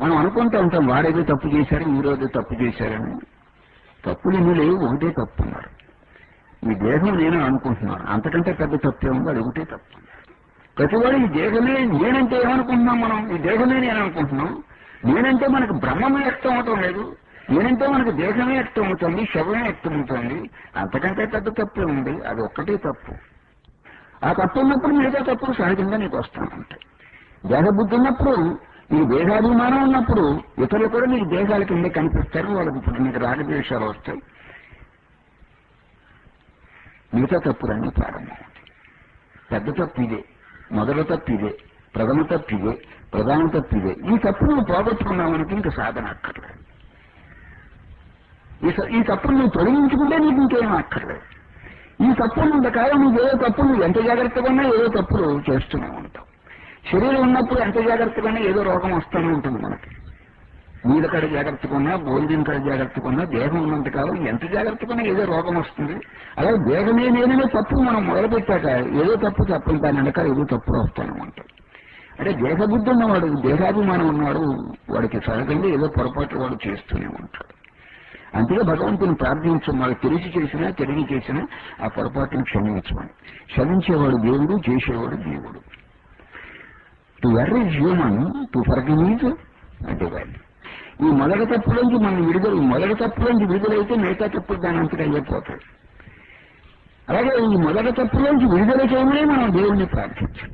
మనం అనుకుంటూ ఉంటాం వాడేదో తప్పు చేశారు ఈరోజు తప్పు చేశారని. తప్పులు ఎన్ని లేవు ఒకటే తప్పు ఉన్నారు ఈ దేహం నేను అనుకుంటున్నాను. అంతకంటే పెద్ద తప్పు ఉంది అది ఒకటే తప్పు ప్రతివాడు ఈ దేహమే నేనంటే ఏమనుకుంటున్నాం మనం? ఈ దేహమే నేను అనుకుంటున్నాం. నేనంటే మనకు బ్రహ్మమే వ్యక్తం అవటం లేదు. నేనంటే మనకు దేహమే వ్యక్తం అవుతుంది శవమే వ్యక్తం అవుతుంది. అంతకంటే పెద్ద తప్పు ఉంది అది ఒక్కటే తప్పు. ఆ తప్పు ఉన్నప్పుడు మిగతా తప్పులు సహజంగా నీకు వస్తానంటే. దేహబుద్ధి ఉన్నప్పుడు నీ దేహాభిమానం ఉన్నప్పుడు ఇతరులు కూడా నీకు దేహాల కింద కనిపిస్తారు వాళ్ళకి ఇప్పుడు నీకు రాగద్వేషాలు వస్తాయి. మిగతా తప్పులన్నీ ప్రారంభమవుతాయి. పెద్ద తప్పు ఇదే మొదల తప్పు ఇదే ప్రథమ తప్పు ఇదే ప్రధాన తప్పు ఇదే. ఈ తప్పు నువ్వు పోగొట్టుకున్నావనుకో ఇంకా సాధన అక్కర్లేదు. ఈ స- ఈ తప్పును నువ్వు తొలగించుకుంటే నీకు ఇంకేం అక్కర్లేదు. ఈ తప్పులు ఉన్నకాలం నువ్వు ఏదో తప్పులు ఎంత జాగ్రత్తగా ఉన్నా ఏదో తప్పులు చేస్తూనే ఉంటావు. శరీరం ఉన్నప్పుడు ఎంత జాగ్రత్తగానే ఏదో రోగం వస్తూనే ఉంటుంది మనకి. మీద కడ జాగ్రత్తగా భోజనం కడ జాగ్రత్తకున్నా దేహం ఉన్నంత కాలం ఎంత జాగ్రత్తకున్నా ఏదో రోగం వస్తుంది. అలాగే దేహమే నేననే తప్పు మనం మొదలుపెట్టాక ఏదో తప్పు తప్పని దాని ఏదో తప్పులు వస్తానే ఉంటాయి అంటే దేహబుద్ధి ఉన్నవాడు దేహాభిమానం ఉన్నవాడు వాడికి సహజంగా ఏదో పొరపాటు వాడు చేస్తూనే ఉంటాడు. అందుకే భగవంతుని ప్రార్థించం వాడు తెలిసి చేసినా తెలివి చేసినా ఆ పొరపాటును క్షమించమని. క్షమించేవాడు దేవుడు చేసేవాడు దేవుడు. టు ఎర్ర హ్యూమన్ టు ఫర్గినీజ్ అంటే వాళ్ళు. ఈ మొదటి తప్పులోంచి మనం విడుదల ఈ మొదటి తప్పులోంచి విడుదలైతే మిగతా తప్పులు దాని అంతటా అయిపోతాయి అలాగే ఈ మొదటి తప్పులోంచి విడుదల చేయమనే మనం దేవుణ్ణి ప్రార్థించాం